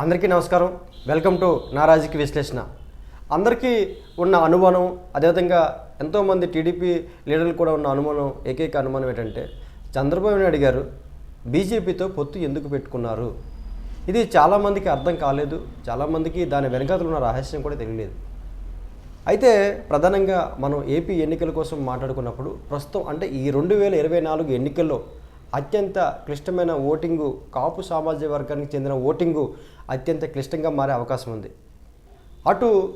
అందరికీ నమస్కారం. Welcome to నా విశ్లేషణ. అందరికీ ఉన్న అనుమానం అదేవిధంగా ఎంతోమంది టీడీపీ లీడర్లు కూడా ఉన్న అనుమానం ఏకైక అనుమానం ఏంటంటే చంద్రబాబు నాయుడు గారు బీజేపీతో పొత్తు ఎందుకు పెట్టుకున్నారు? ఇది చాలామందికి అర్థం కాలేదు చాలామందికి దాని వెనకాతలు ఉన్న రహస్యం కూడా తెలియలేదు. అయితే ప్రధానంగా మనం ఏపీ ఎన్నికల కోసం మాట్లాడుకున్నప్పుడు ప్రస్తుతం అంటే ఈ రెండు వేల ఇరవై నాలుగు ఎన్నికల్లో అత్యంత క్లిష్టమైన ఓటింగు కాపు సామాజిక వర్గానికి చెందిన ఓటింగు అత్యంత క్లిష్టంగా మారే అవకాశం ఉంది. అటు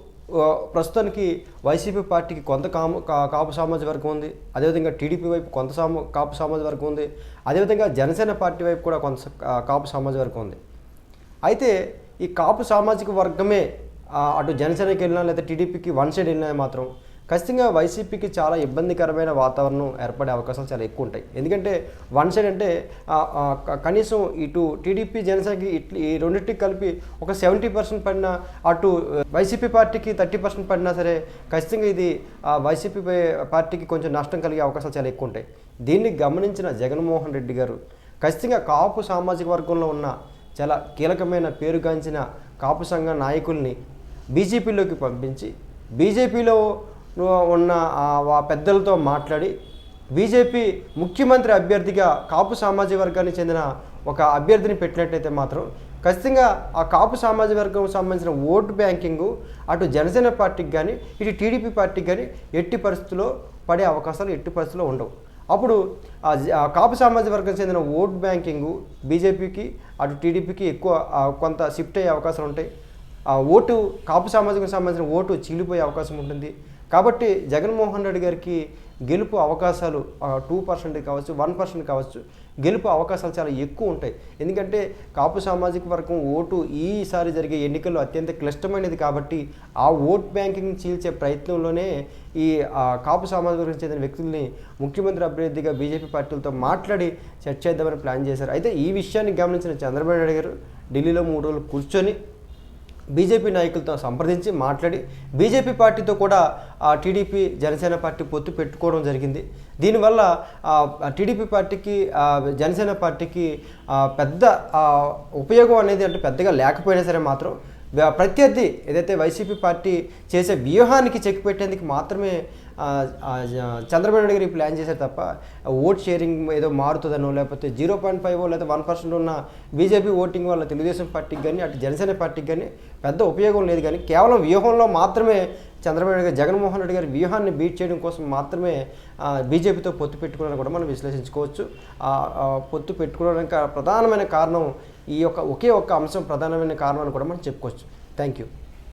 ప్రస్తుతానికి వైసీపీ పార్టీకి కొంత కాము కా- కాపు సామాజిక వర్గం ఉంది. అదేవిధంగా టీడీపీ వైపు కొంత సామ కాపు సామాజిక వర్గం ఉంది. అదేవిధంగా జనసేన పార్టీ వైపు కూడా కొంత కాపు సామాజిక వర్గం ఉంది. అయితే ఈ కాపు సామాజిక వర్గమే అటు జనసేనకి వెళ్ళినా లేదా టీడీపీకి వన్ సైడ్ వెళ్ళినా మాత్రం ఖచ్చితంగా వైసీపీకి చాలా ఇబ్బందికరమైన వాతావరణం ఏర్పడే అవకాశాలు చాలా ఎక్కువ ఉంటాయి. ఎందుకంటే వన్ సైడ్ అంటే కనీసం ఇటు టీడీపీ జనసేనకి ఇట్ల ఈ రెండింటికి కలిపి ఒక సెవెంటీ పర్సెంట్ పడినా అటు వైసీపీ పార్టీకి థర్టీ పర్సెంట్ పడినా సరే ఖచ్చితంగా ఇది వైసీపీ పార్టీకి కొంచెం నష్టం కలిగే అవకాశాలు చాలా ఎక్కువ ఉంటాయి. దీన్ని గమనించిన జగన్మోహన్ రెడ్డి గారు ఖచ్చితంగా కాపు సామాజిక వర్గంలో ఉన్న చాలా కీలకమైన పేరుగాంచిన కాపు సంఘ నాయకుల్ని బీజేపీలోకి పంపించి బీజేపీలో ఉన్న పెద్దలతో మాట్లాడి బీజేపీ ముఖ్యమంత్రి అభ్యర్థిగా కాపు సామాజిక వర్గానికి చెందిన ఒక అభ్యర్థిని పెట్టినట్టయితే మాత్రం ఖచ్చితంగా ఆ కాపు సామాజిక వర్గం సంబంధించిన ఓటు బ్యాంకింగ్ అటు జనసేన పార్టీకి కానీ ఇటు టీడీపీ పార్టీకి కానీ ఎట్టి పరిస్థితుల్లో పడే అవకాశాలు ఎట్టి పరిస్థితుల్లో ఉండవు. అప్పుడు ఆ కాపు సామాజిక వర్గం చెందిన ఓట్ బ్యాంకింగ్ బీజేపీకి అటు టీడీపీకి ఎక్కువ కొంత షిఫ్ట్ అయ్యే అవకాశాలు ఉంటాయి. ఆ ఓటు కాపు సామాజికం సంబంధించిన ఓటు చీలిపోయే అవకాశం ఉంటుంది. కాబట్టి జగన్మోహన్ రెడ్డి గారికి గెలుపు అవకాశాలు టూ పర్సెంట్ కావచ్చు వన్ పర్సెంట్ కావచ్చు గెలుపు అవకాశాలు చాలా ఎక్కువ ఉంటాయి. ఎందుకంటే కాపు సామాజిక వర్గం ఓటు ఈసారి జరిగే ఎన్నికల్లో అత్యంత క్లిష్టమైనది కాబట్టి ఆ ఓట్ బ్యాంకింగ్ చీల్చే ప్రయత్నంలోనే ఈ కాపు సామాజిక వర్గం చెందిన వ్యక్తుల్ని ముఖ్యమంత్రి అభ్యర్థిగా బీజేపీ పార్టీలతో మాట్లాడి చర్చ చేద్దామని ప్లాన్ చేశారు. అయితే ఈ విషయాన్ని గమనించిన చంద్రబాబు నాయుడు గారు ఢిల్లీలో మూడు రోజులు కూర్చొని బీజేపీ నాయకులతో సంప్రదించి మాట్లాడి బీజేపీ పార్టీతో కూడా ఆ టీడీపీ జనసేన పార్టీ పొత్తు పెట్టుకోవడం జరిగింది. దీనివల్ల టీడీపీ పార్టీకి జనసేన పార్టీకి పెద్ద ఉపయోగం అనేది అంటే పెద్దగా లేకపోయినా సరే మాత్రం ప్రత్యర్థి ఏదైతే వైసీపీ పార్టీ చేసే వ్యూహానికి చెక్ పెట్టేందుకు మాత్రమే చంద్రబాబు నాయుడు గారు ప్లాన్ చేశారు తప్ప ఓట్ షేరింగ్ ఏదో మారుతుందనో లేకపోతే జీరో పాయింట్ ఫైవ్ లేదా వన్ పర్సెంట్ ఉన్న బీజేపీ ఓటింగ్ వల్ల తెలుగుదేశం పార్టీకి కానీ అటు జనసేన పార్టీకి కానీ పెద్ద ఉపయోగం లేదు. కానీ కేవలం వ్యూహంలో మాత్రమే చంద్రబాబు నాయుడు గారు జగన్మోహన్ రెడ్డి గారి వ్యూహాన్ని బీట్ చేయడం కోసం మాత్రమే బీజేపీతో పొత్తు పెట్టుకోవడానికి కూడా మనం విశ్లేషించుకోవచ్చు. ఆ, పొత్తు పెట్టుకోవడానికి ప్రధానమైన కారణం ఈ యొక్క ఒకే ఒక్క అంశం ప్రధానమైన కారణం అని కూడా మనం చెప్పుకోవచ్చు. Thank you